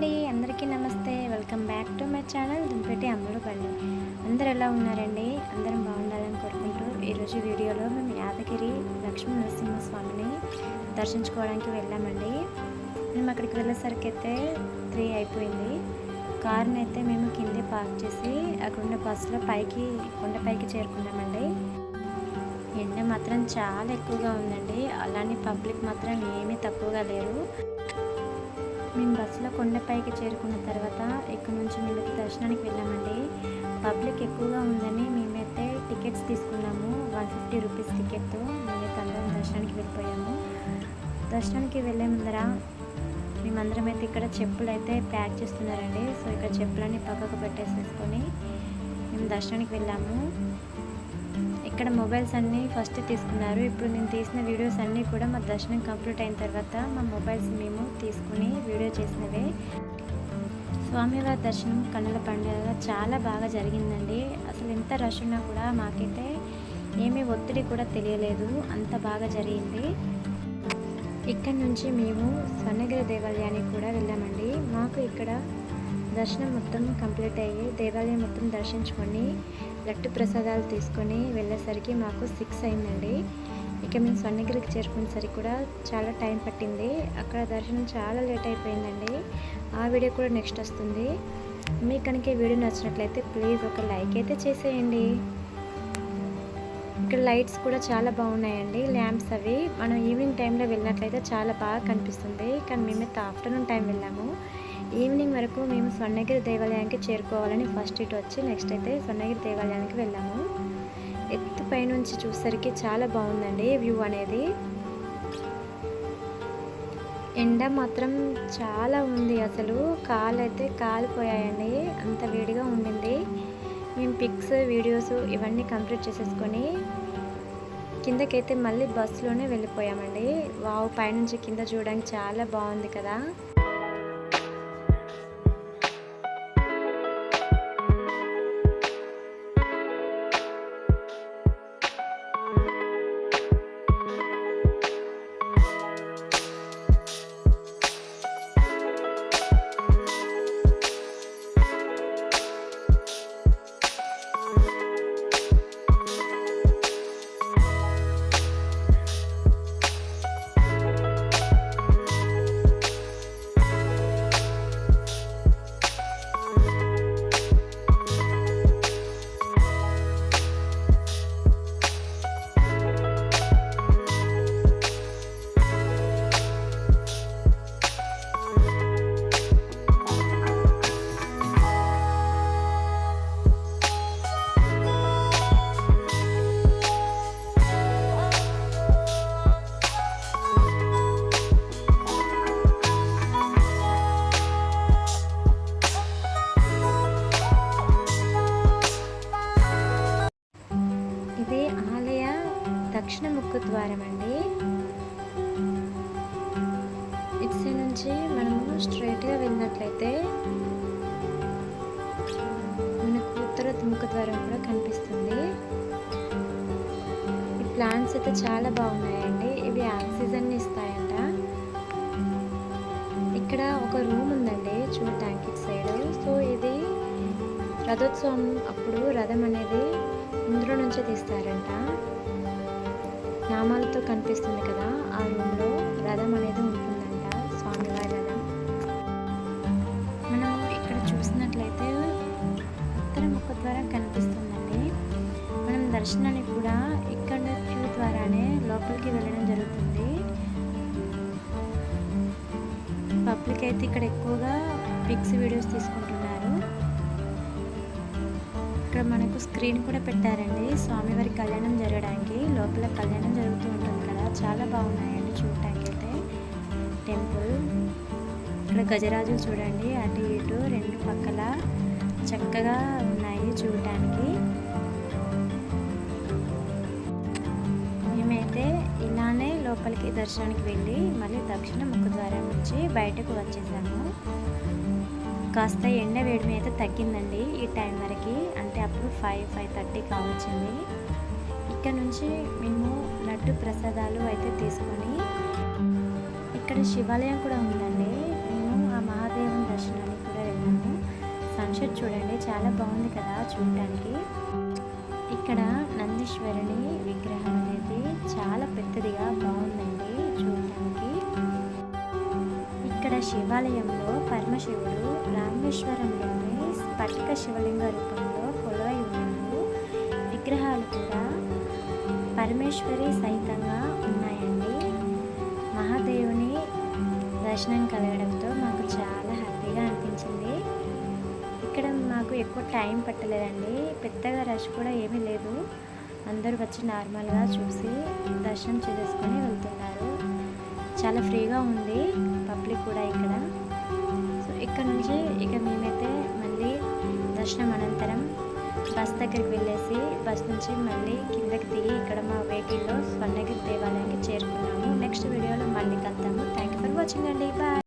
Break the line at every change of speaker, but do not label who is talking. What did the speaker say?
అండి అందరికీ నమస్తే. Welcome back to my channel దుంపెట్టి అమ్ముడు బండి అందరు ఎలా ఉన్నారండి? అందరం బాగుండాలని కోరుకుంటూ ఈరోజు వీడియోలో మేము యాదగిరి లక్ష్మీ నరసింహస్వామిని దర్శించుకోవడానికి వెళ్ళామండి. మేము అక్కడికి వెళ్ళేసరికి అయితే త్రీ అయిపోయింది. కార్ని అయితే మేము కిందే పార్క్ చేసి అక్కడున్న బస్సులో పైకి కొండపైకి చేరుకున్నామండి. ఎండ మాత్రం చాలా ఎక్కువగా ఉందండి. అలానే పబ్లిక్ మాత్రం ఏమీ తక్కువగా లేరు. మేము బస్సులో కొండపైకి చేరుకున్న తర్వాత ఇక్కడ నుంచి మేము దర్శనానికి వెళ్ళామండి. పబ్లిక్ ఎక్కువగా ఉందని మేమైతే టికెట్స్ తీసుకున్నాము. వన్ ఫిఫ్టీ రూపీస్ టికెట్తో మేమైతే అందరం దర్శనానికి వెళ్ళిపోయాము. దర్శనానికి వెళ్ళే ముందర మేమందరం అయితే ఇక్కడ చెప్పులు అయితే ప్యాక్ చేస్తున్నారండి. సో ఇక్కడ చెప్పులన్నీ పక్కకు పెట్టేసేసుకొని మేము దర్శనానికి వెళ్ళాము. ఇక్కడ మొబైల్స్ అన్నీ ఫస్ట్ తీసుకున్నారు. ఇప్పుడు నేను తీసిన వీడియోస్ అన్నీ కూడా మా దర్శనం కంప్లీట్ అయిన తర్వాత మా మొబైల్స్ మేము తీసుకుని వీడియో చేసినవే. స్వామివారి దర్శనం కన్నుల పండుగ చాలా బాగా జరిగిందండి. అసలు ఎంత రష్ ఉన్నా కూడా మాకైతే ఏమీ ఒత్తిడి కూడా తెలియలేదు. అంత బాగా జరిగింది. ఇక్కడ నుంచి మేము స్వర్ణగిరి దేవాలయానికి కూడా వెళ్ళామండి. మాకు ఇక్కడ దర్శనం మొత్తం కంప్లీట్ అయ్యి దేవాలయం మొత్తం దర్శించుకొని లట్టు ప్రసాదాలు తీసుకొని వెళ్ళేసరికి మాకు సిక్స్ అయిందండి. ఇక మేము స్వర్ణగిరికి చేరుకునేసరికి కూడా చాలా టైం పట్టింది. అక్కడ దర్శనం చాలా లేట్ అయిపోయిందండి. ఆ వీడియో కూడా నెక్స్ట్ వస్తుంది. మీకు కనుక వీడియో నచ్చినట్లయితే ప్లీజ్ ఒక లైక్ అయితే చేసేయండి. ఇక్కడ లైట్స్ కూడా చాలా బాగున్నాయండి. ల్యాంప్స్ అవి మనం ఈవినింగ్ టైంలో వెళ్ళినట్లయితే చాలా బాగా కనిపిస్తుంది. కానీ మేమైతే ఆఫ్టర్నూన్ టైం వెళ్ళాము. ఈవినింగ్ వరకు మేము స్వర్ణగిరి దేవాలయానికి చేరుకోవాలని ఫస్ట్ ఇటు వచ్చి నెక్స్ట్ అయితే స్వర్ణగిరి దేవాలయానికి వెళ్ళాము. ఎత్తు పైనుంచి చూసరికి చాలా బాగుందండి వ్యూ అనేది. ఎండ మాత్రం చాలా ఉంది అసలు. కాలు అయితే కాలిపోయాయండి. అంత వేడిగా ఉండింది. మేము పిక్స్ వీడియోస్ ఇవన్నీ కంప్లీట్ చేసేసుకొని కిందకైతే మళ్ళీ బస్సులోనే వెళ్ళిపోయామండి. వావ్ పైనుంచి కింద చూడడానికి చాలా బాగుంది కదా. ఇది ఆలయ దక్షిణ ముక్కు ద్వారం అండి. ఇటు నుంచి మనము స్ట్రైట్గా వెళ్ళినట్లయితే మనకు ఉత్తర ముఖ ద్వారం కూడా కనిపిస్తుంది. ఈ ప్లాంట్స్ అయితే చాలా బాగున్నాయండి. ఇవి ఆక్సిజన్ ఇస్తాయంట. ఇక్కడ ఒక రూమ్ ఉందండి చూడటానికి ఇటు సైడ్. సో ఇది రథోత్సవం అప్పుడు రథం అనేది ఇందులో నుంచే తీస్తారంట. నామాలతో కనిపిస్తుంది కదా ఆ రూమ్లో రథం అనేది ఉంటుందంట స్వామివారి రథం. మనం ఇక్కడ చూసినట్లయితే ఉత్తర ముఖ ద్వారా కనిపిస్తుందండి. మనం దర్శనానికి కూడా ఇక్కడ క్యూ ద్వారానే లోపలికి వెళ్ళడం జరుగుతుంది. పబ్లిక్ అయితే ఇక్కడ ఎక్కువగా పిక్స్ వీడియోస్ తీసుకుంటున్నారు ఇక్కడ మనకు స్క్రీన్ కూడా పెట్టారండి. స్వామివారి కళ్యాణం జరగడానికి లోపల కళ్యాణం జరుగుతూ ఉంటుంది కదా. చాలా బాగున్నాయండి చూడటానికి అయితే టెంపుల్. ఇక్కడ గజరాజులు చూడండి. అటు ఇటు రెండు పక్కల చక్కగా ఉన్నాయి చూడటానికి. మేమైతే ఇలానే లోపలికి దర్శనానికి వెళ్ళి మళ్ళీ దక్షిణ ముఖ ద్వారం నుంచి బయటకు వచ్చేసాము. కాస్త ఎండ వేడిమి అయితే తగ్గిందండి ఈ టైం వరకు. అంటే అప్పుడు ఫైవ్ ఫైవ్ థర్టీ కావచ్చింది. ఇక్కడ నుంచి మేము లడ్డు ప్రసాదాలు అయితే తీసుకొని ఇక్కడ శివాలయం కూడా ఉందండి. మేము ఆ మహాదేవుని వెళ్ళాము. సన్షైట్ చూడండి చాలా బాగుంది కదా చూడటానికి. ఇక్కడ నందీశ్వరుని విగ్రహం అనేది చాలా పెద్దదిగా బాగుందండి చూడటానికి. ఇక్కడ శివాలయంలో పరమశివుడు రామేశ్వరంలోని స్ఫటిక శివలింగ రూపంలో కొలువై ఉన్నారు విగ్రహాలు కూడా పరమేశ్వరి సహితంగా ఉన్నాయండి. మహాదేవుని దర్శనం కలగడంతో మాకు చాలా హ్యాపీగా అనిపించింది. ఇక్కడ మాకు ఎక్కువ టైం పట్టలేదండి. పెద్దగా రష్ కూడా ఏమీ లేదు. అందరూ వచ్చి నార్మల్గా చూసి దర్శనం చేసుకొని వెళ్తున్నారు. చాలా ఫ్రీగా ఉంది. పబ్లిక్ కూడా ఇక్కడ. సో ఇక్కడ నుంచి ఇక మేమైతే మళ్ళీ దర్శనం అనంతరం బస్ దగ్గరికి వెళ్ళేసి బస్ నుంచి మళ్ళీ కిందకి దిగి ఇక్కడ మా వెహికల్లో స్వర్ణగిరి దేవాలయానికి చేరుకున్నాము. నెక్స్ట్ వీడియోలో మళ్ళీ కలుద్దాము. థ్యాంక్ యూ ఫర్ వాచింగ్ అండి. బాయ్